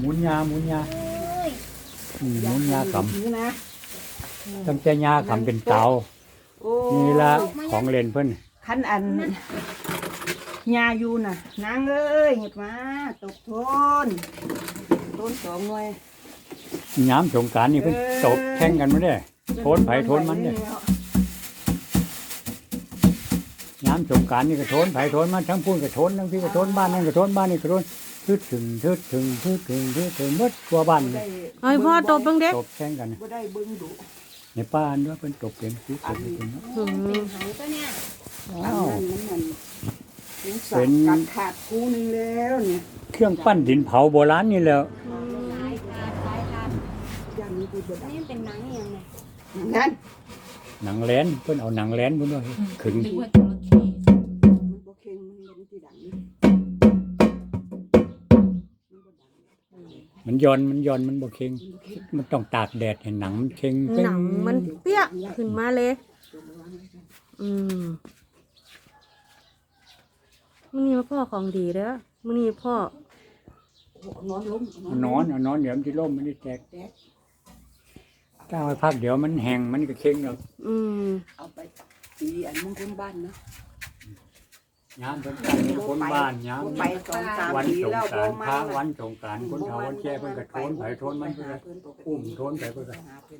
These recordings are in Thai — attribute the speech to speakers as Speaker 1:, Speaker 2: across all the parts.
Speaker 1: หมุนยาหมุนยา
Speaker 2: เอ้ย
Speaker 1: นี่หมุนยาข
Speaker 3: ถือนะำ
Speaker 1: ตั้งแต่ยาขำเป็นเตา
Speaker 3: โอ้
Speaker 1: นี่ละของเล่นเพิ่น
Speaker 3: คันอันยาอยู่น่ะนางเอ้ยเห็ดมาตกโทนโทนสองหน่วย
Speaker 1: ยามสงกรารนี่เพิ่นตบแข่งกันมาได้โทนไผโทนมันเด้ยามสงกรารนี่ก็โทนไผโทนมันทั้งพูนก็โทนทั้งพี่ก็โทนบ้านนั่นก็โทนบ้านนี่ก็โทน ทึดถึงทึดถึงทึดถึงทึดถึงหมดกว่าบ้านเล
Speaker 3: ได้
Speaker 1: ย
Speaker 4: ไอ้พ่อตบเบิ่งเด็ก
Speaker 1: ตบแข่งกัน
Speaker 3: บ่ได้เบิ่งดุ
Speaker 1: ในป้านด้วยเพิ่นตบเป็นคือตบเป็นเนาะ
Speaker 4: อืม
Speaker 2: เป็นหางตัวเนี่ย
Speaker 3: อัน
Speaker 1: อ้าว
Speaker 3: นั้นมันมันมันสั
Speaker 1: เป็
Speaker 3: บ
Speaker 1: น
Speaker 3: กัดขาดคู่หนึงแล้วเนี่ย
Speaker 1: เครื่องปั้นดินเผาโบราณนี่แหล้ว
Speaker 2: หายขาดหายขาดอ
Speaker 3: ย่างนี้กูบ่
Speaker 2: อัน
Speaker 3: ได้
Speaker 2: นี้เป็นหนังอหย่งเนี่ย
Speaker 3: นั่น
Speaker 1: หนังแหลนเพิ่นเอาหนังแหลนเพิ่นว่าขึง
Speaker 2: นึกว่าจร
Speaker 1: มันย้อนมันย้อนมันบ่เค็งมันต้องตากแดดให้หนังมันเค็ง
Speaker 4: หนังมันเปี้ยขึ้นมาเลย อืมมันนี่พ่อของดีเด้อมันนี่พ่อ
Speaker 3: โอ้โหนอนล้ม
Speaker 1: เอานอนเอานอนเดี๋ยวมันสิล่มมันสิแตก
Speaker 3: แตก
Speaker 1: ถ้าเอาไว้พักเดี๋ยวมันแห้งมันก็เค็งแล้ว
Speaker 4: อืม
Speaker 3: เอาไปตีอันมงคลบ้านนะ
Speaker 1: ยามเพิ่นตั้งคนบ้านยาม
Speaker 3: ไปสองสาม
Speaker 1: วัน
Speaker 3: ปี
Speaker 1: สง
Speaker 3: แล้ว
Speaker 1: กราร
Speaker 3: บ่
Speaker 1: พระ
Speaker 3: มา
Speaker 1: วันสงกรารคนเฒ่าคนแก่เพิ่นก็โทนไผโทนมันเพิ่นก็อุ้มโทนไปเพิ่นก็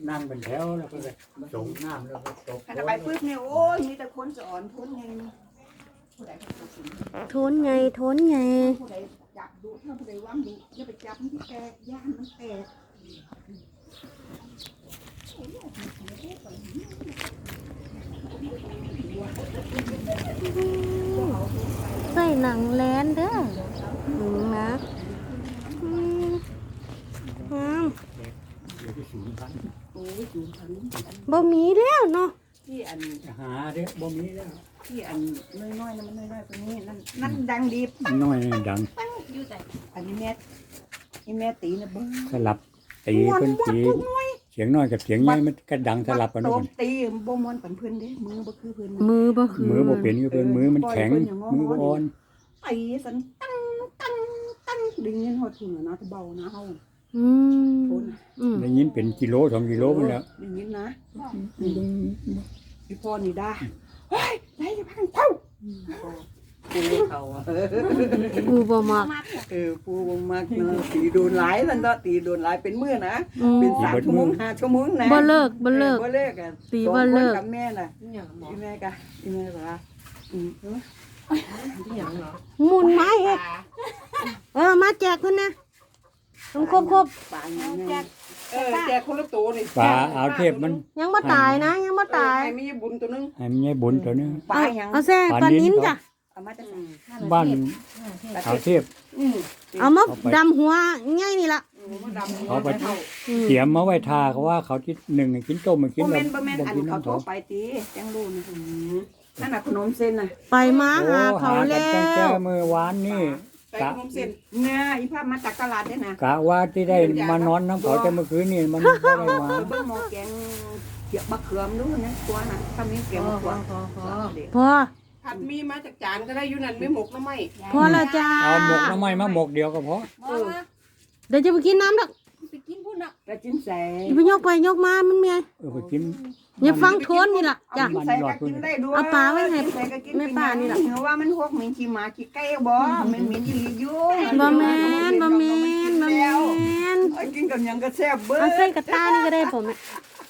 Speaker 1: นั่งเป็นแถวแล้วเพิ่นก็ส่งน้ำแล้วก็ตก
Speaker 3: ขณะไปปึ๊บเนี่ยโอ้ยมีแต่คนสอนทุนไงผู้ใดเขาสิ
Speaker 4: โทนไงโทนไง
Speaker 3: ผู้ใดจับดูถ้าผู้ใดว่างดูอย่าไปจับมันที่แตกย่านมันแตก
Speaker 4: ใส่หนังแลนเด้อหนูนะอืมงาม
Speaker 1: เดี๋ยวที่ศูนย์พัน
Speaker 3: โอ้ยสูงพัน
Speaker 4: บ่มีแล้วเนาะ
Speaker 3: ที่อัน
Speaker 1: จะหาเด้อบ่มีแล้ว
Speaker 3: ที่อันน้อยๆนะมันน้อยๆตัวนี้นั่นนั่นดังดี
Speaker 1: น้อยดัง
Speaker 2: อยู่แต่
Speaker 3: อันนี้แม่นี่แม่ตีนะเบิ้ง
Speaker 1: สลับตีเพิ่นตีเสียงน้อยกับเสียงใหญ่มันก็ดังสลับกัน
Speaker 3: โต
Speaker 1: เนาะ
Speaker 3: ตีบ่มวนปันเพิ่นเด้มือบ่คือเพิ่น
Speaker 4: มือบ่คือ
Speaker 1: มือบ่เป็นคือเพิ่นมือมันแข็งมือบ่อ่อน
Speaker 3: ตีสันตั้งตั้งตั้งดึงเงินหดถึงเนาะจะเบานะเฮา
Speaker 4: อืม
Speaker 3: ทน
Speaker 4: อืม
Speaker 1: ได้ยินเป็นกิโลสองกิโลมันแล้ว
Speaker 3: ดึงเงินนะพี่พ่อนี่ได้เฮ้ยไหนจะพังเท่า ปูเขาเออ
Speaker 4: กูบ่มัก
Speaker 2: มาก
Speaker 3: เออปูวงมากเนาะตีโดนหลายนั่นเนาะตีโดนหลายเป็นมื้อนะ
Speaker 4: อืม
Speaker 3: เป็นสามชั่วโมงห้าชั่วโมงนะ
Speaker 4: บ่เลิกบ่เลิก
Speaker 3: บ่เลิกอะ
Speaker 4: ตีบ่เลิก
Speaker 3: สองคนกับแม่น่ะอีแม่กะอีแม่บอกว่าอืม
Speaker 4: หมุนไม้เฮ็ดเออมาแจกเพิ่นนะต้องครบครบ
Speaker 3: ปลาอย่าง
Speaker 2: แจ
Speaker 3: เงี้ย
Speaker 2: ก
Speaker 5: เออแจกคนละตัวนี่
Speaker 1: ปลาเอาเทพมัน
Speaker 4: ๆยังบ่ตายนะ ยังบ่ตาย
Speaker 5: ใครมีบุญตัวนึง
Speaker 1: ให้มันใหญ่บุญตัวนึง
Speaker 3: ปลา
Speaker 4: เอา
Speaker 3: อย่าง
Speaker 4: เอาแซ่ปลานิ้นจ้ะ
Speaker 3: เอามาจากไหน
Speaker 1: บ้านเอาเทพ
Speaker 3: อืม
Speaker 4: เอามาดำหัวง่ายนี่ล่ะ
Speaker 5: มันดำ
Speaker 1: เอาไป
Speaker 4: อืม
Speaker 1: เตรียมมาไว้ทาเขาว่าเขาที่หนึ่งให้กินต้มมากิน
Speaker 3: บ่
Speaker 1: แล้
Speaker 3: แม่
Speaker 1: วน
Speaker 3: บ่แม่นอัน
Speaker 1: กิน
Speaker 3: เขา
Speaker 1: น้ำ
Speaker 3: โทร
Speaker 1: เขา
Speaker 3: ไปตีจังรู้นะอืมนั่นน่ะขนมเส้นน่ะ
Speaker 4: ไปมาหา
Speaker 1: โอ้
Speaker 4: เขา
Speaker 1: หา
Speaker 4: แล้
Speaker 1: กันตั้งแต่
Speaker 4: ว
Speaker 1: เมื่อวานนี่
Speaker 5: ใส่ขนมเส้น
Speaker 3: เนี่ยอีภาพมาจากตลาดเด้น่ะ
Speaker 1: กะว่าที่ได้มานอนน้ำเขาแต่เมื่อคืนนี่มันไม่ได้มา
Speaker 3: เออเบิ่งหม้อแกงเกี่ยวมะเขือมดูนะตัวน่ะถ้ามีแกงมะเขือมเด็ก
Speaker 4: พอ
Speaker 5: ผัดมีมาจากจานก็ได้อยู่นั่นไม่หมกน้ำไหม
Speaker 4: พอแล้วจ้า
Speaker 1: เอาหมกน้ำไม้มาหมกเดียวก็พอ
Speaker 2: บอกว่า
Speaker 4: เดี๋ยวจะไปกินน้ำดอก
Speaker 2: ไปกินพุ่นอะ
Speaker 3: กระจิ้นใส่
Speaker 4: อย่าไปยกไปยกมามันเมีย
Speaker 1: เออไปกิน
Speaker 4: อย่าฟังโทนนี่ล่ะจ้ะ
Speaker 3: เอาใส่ก็กินได้ด้วย
Speaker 4: เอาปลาไว้ให้
Speaker 3: ใส่ก็กิน
Speaker 4: แม่ป้านี่ล่ะ
Speaker 3: เพราะว่ามันพวกเหม็นขี้หมาขี้ไก่บ่แม่นเหม็นอีหลีอยู่
Speaker 4: บ่แม่นบ่แม่นบ่แม่น
Speaker 3: เอากินกับหยังก็แซ่บเบิ่
Speaker 4: เอาใส่กระตานี่ก็ได้ผม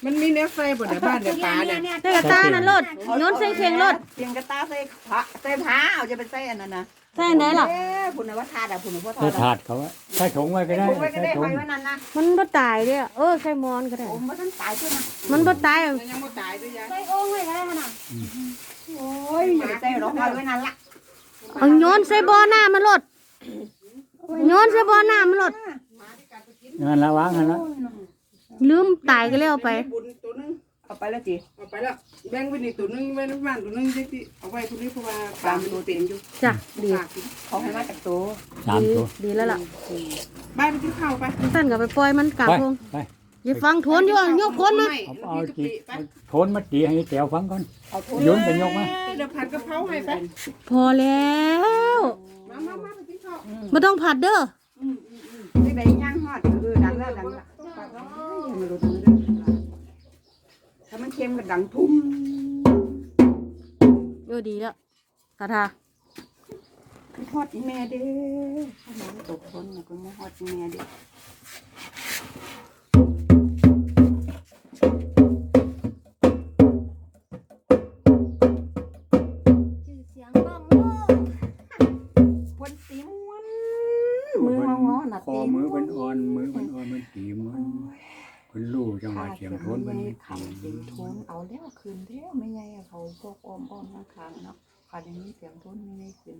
Speaker 5: มันมีเนื้อไฟบนบ้านเดี๋ยวปลาเนี่ย
Speaker 4: ใส่กระตานั่นรถโยนใส่เข่งรถ
Speaker 3: เพียงกระตาใส่ผ้าใส่ผ้าเอาจะไปใส่อันนั้นน่ะ
Speaker 4: ใส่ไหนล่ะ
Speaker 3: เอ้พุ่นน่ะว่าทาดอะพุ่นน่ะว่าทา
Speaker 1: ใส่
Speaker 3: ด
Speaker 1: ถาดเขาว่าใส่ถุงไว้ก็ได้
Speaker 3: ผมไว้ก็
Speaker 1: ใส่
Speaker 3: ได้
Speaker 1: ถุ
Speaker 3: ไว้
Speaker 1: ง
Speaker 3: ไว้นั่นนะ
Speaker 4: มันบ่ตายเด้อเออใส่มอนก็ได้
Speaker 3: ผมบ่ทันตายเพิ่นน่ะ
Speaker 4: มันบ่ตาย
Speaker 5: ยังไม่ตายด้วยยาย
Speaker 2: ใส่โอ่งไว้ก็ได้ขนาด
Speaker 3: โอ้ยอย่าไปใส่หรอกไว้ไว้นั่นล่ะ
Speaker 4: เอาโยนใส่บ่อน้ำมันรถโยนใส่บ่อน้ำมันรถ
Speaker 1: นั่นละวางนั่นละ
Speaker 4: ลืมตายก็แล้วไป
Speaker 5: มีบุญตัวนึง
Speaker 3: เอาไปแล้วจิ
Speaker 5: เอาไปแล้วแบ่งไว้นี่ตัวนึงไว้ในบ้านตัวนึงที่เอาไว้คนนี้เพราะว่าปลามันเต็มอยู่
Speaker 4: จ้ะดี
Speaker 5: ฝากกิน
Speaker 3: เขาให้มาจากตัว
Speaker 1: สาม
Speaker 4: ดี
Speaker 1: ตัว
Speaker 4: ดีแล้วล่ะ
Speaker 5: บ้านไปกินข้าวไป
Speaker 4: ท่านก็ไปปล่อยมันกลาง
Speaker 1: ไป
Speaker 4: พง
Speaker 1: ไป
Speaker 4: อย่าฟังโทนอยู่อะยกโทนมา
Speaker 1: เอาเอา
Speaker 5: จี
Speaker 1: จี
Speaker 5: ไป
Speaker 1: เอาโทนมาตีให้แต๋วฟังก่อน
Speaker 3: เอาโท
Speaker 1: โยนไปยกมา
Speaker 5: เดี๋ยวผัดกะเพราให้ไป
Speaker 4: พอแล้ว
Speaker 5: มามามาไปกินข้าว
Speaker 4: ไม่ต้องผัดเด้อ
Speaker 3: ที่ไหนย่างฮอดเออดังแล้วดังแล้ว ไม่รู้ดังแล้วถ้ามันเค็มก็ดังทุ่ม
Speaker 4: เออดีแล้วตาทา
Speaker 3: ฮอดอีแม่เด้ถ้ามันตกฝนก็มาฮอดอีแม่เด้ แล้วคืนแล้วไม่ใหญ่อะเขาพวกอ้อมอ้อมข้างข้างเนาะขันอย่างนี้เสียงโทนไม่ใหญ่ขึ้น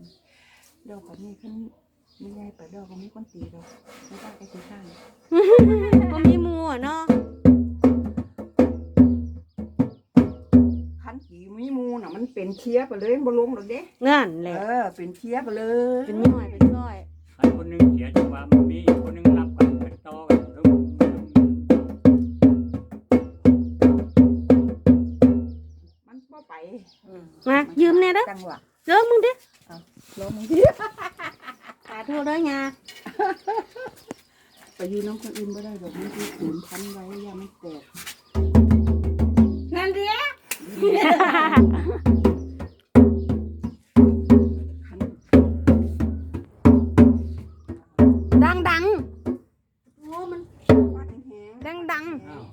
Speaker 3: เดี๋ยวขันนี้ขึ้นไม่ใหญ่ไปเดี๋ยวก็มีคนตีเราไม่ได้ไปตีข้าง
Speaker 4: ก็มีหมูอะเนาะ
Speaker 3: ขันตีมีมูน่ะมันเป็นเชียไปเลยบ่ลงหรอกเด้
Speaker 4: นั่นแห
Speaker 3: เอ
Speaker 4: ละ
Speaker 3: อเป็นเชียไปเลย
Speaker 4: เป็นหน่อยเป็นก้อย
Speaker 1: ใครคนหนึงเสียจังหวะมันมีอีกคนหนึงรับกันกันต่อกันทั้ง
Speaker 3: มัน จังหวะ
Speaker 4: เจอมึงดิ
Speaker 3: ลงดิ
Speaker 4: ขอโทษเด้อยา
Speaker 3: ไปยืนน้องคนอื่นบ่ได้ดอกมันคือขืนพันไว้อย่ามันแตก
Speaker 4: นั่นเดีย
Speaker 3: ขัน
Speaker 4: ดังดังโอ้มัน
Speaker 3: ฟาดแห้ง
Speaker 4: ดังดัง
Speaker 1: อ้าว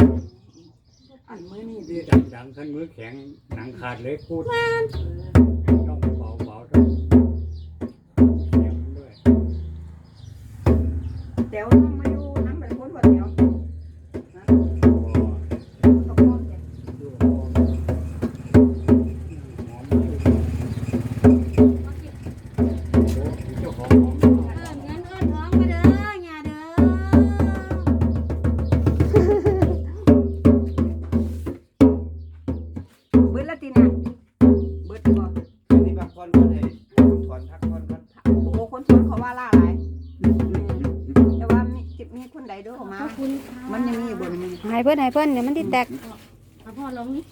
Speaker 3: ๆอันมื้อนี้
Speaker 1: ดีดังดังขึ้นมือแข็งหนังขาดเลยพูด
Speaker 3: แน
Speaker 4: ยั
Speaker 6: ง
Speaker 3: มีอยู่บ่มันมี
Speaker 4: ให้เพิ่นให้เพิ่นเดี๋ยวมันติแตกเอาพ่อลงนี่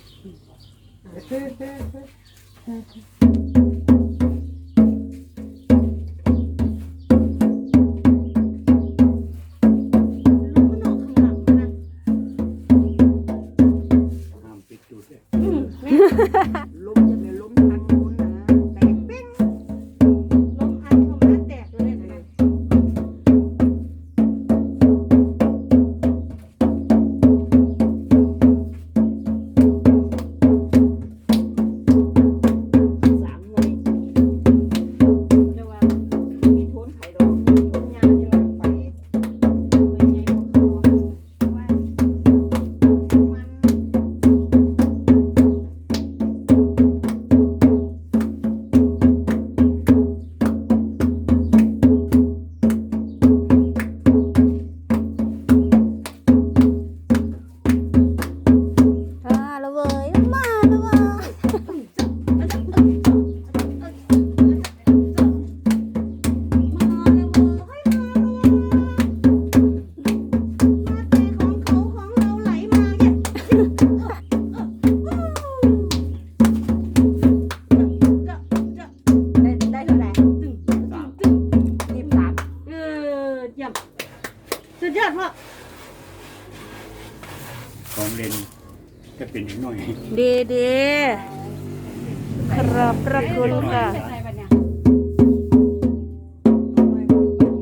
Speaker 1: เป็
Speaker 4: น
Speaker 3: อีกหน่
Speaker 4: อย
Speaker 3: ดีดี
Speaker 1: ขอ
Speaker 4: บพระคุณค่ะ